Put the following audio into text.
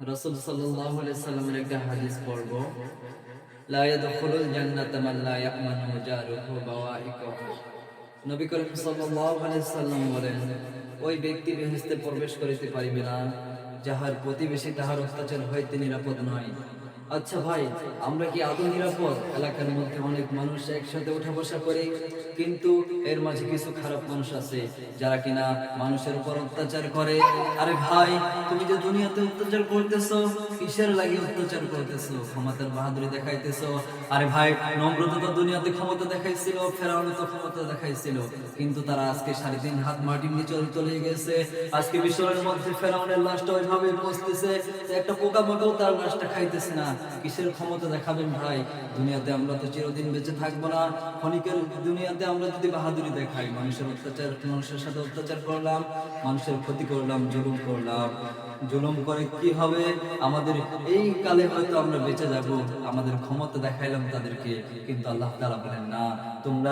রাসূল সাল্লামের একটা হাদিস পড়ব। নবী করিম সাল্লাম বলেন, ওই ব্যক্তি প্রবেশ করিতে পারিবে না, যাহার প্রতিবেশী তাহার অত্যাচার হইতে নিরাপদ নয়। আচ্ছা ভাই, আমরা কি আদৌ নিরাপদ? এলাকার মধ্যে অনেক মানুষ একসাথে উঠা বসা করে, কিন্তু এর মাঝে কিছু খারাপ মানুষ আছে, যারা কিনা মানুষের উপর অত্যাচার করে। আরে ভাই, তুমি যে দুনিয়াতে অত্যাচার করতেছো, কিসের লাগে অত্যাচার করতেছো? ক্ষমতার বাহাদুরি দেখাইতেছো। আরে ভাই, নম্রতা তো দুনিয়াতে ক্ষমতা দেখাইছিল, ফেরাউন তো ক্ষমতা দেখাইছিল, কিন্তু তারা আজকে সাড়ে তিন হাত মাটির নিচে চলে গেছে। আজকে বিশ্বের মধ্যে ফেরাউনের লাশটা ওইভাবে বসতেছে একটা পোকা মাকাও তার লাশটা খাইতেছে না। কিসের ক্ষমতা দেখাবেন ভাই? দুনিয়াতে আমরা তো চিরদিন বেঁচে থাকব না। ক্ষণিকের দুনিয়াতে আমরা যদি বাহাদুরি দেখাই, মানুষের অত্যাচার, মানুষের সাথে অত্যাচার করলাম, মানুষের ক্ষতি করলাম, জুলুম করলাম। জুলুম করে কি হবে? আমাদের এই কালে হয়তো আমরা বেঁচে যাব। আমাদের ক্ষমতা দেখাইলাম তাদেরকে, কিন্তু আল্লাহ তালা বলেন, না, তোমরা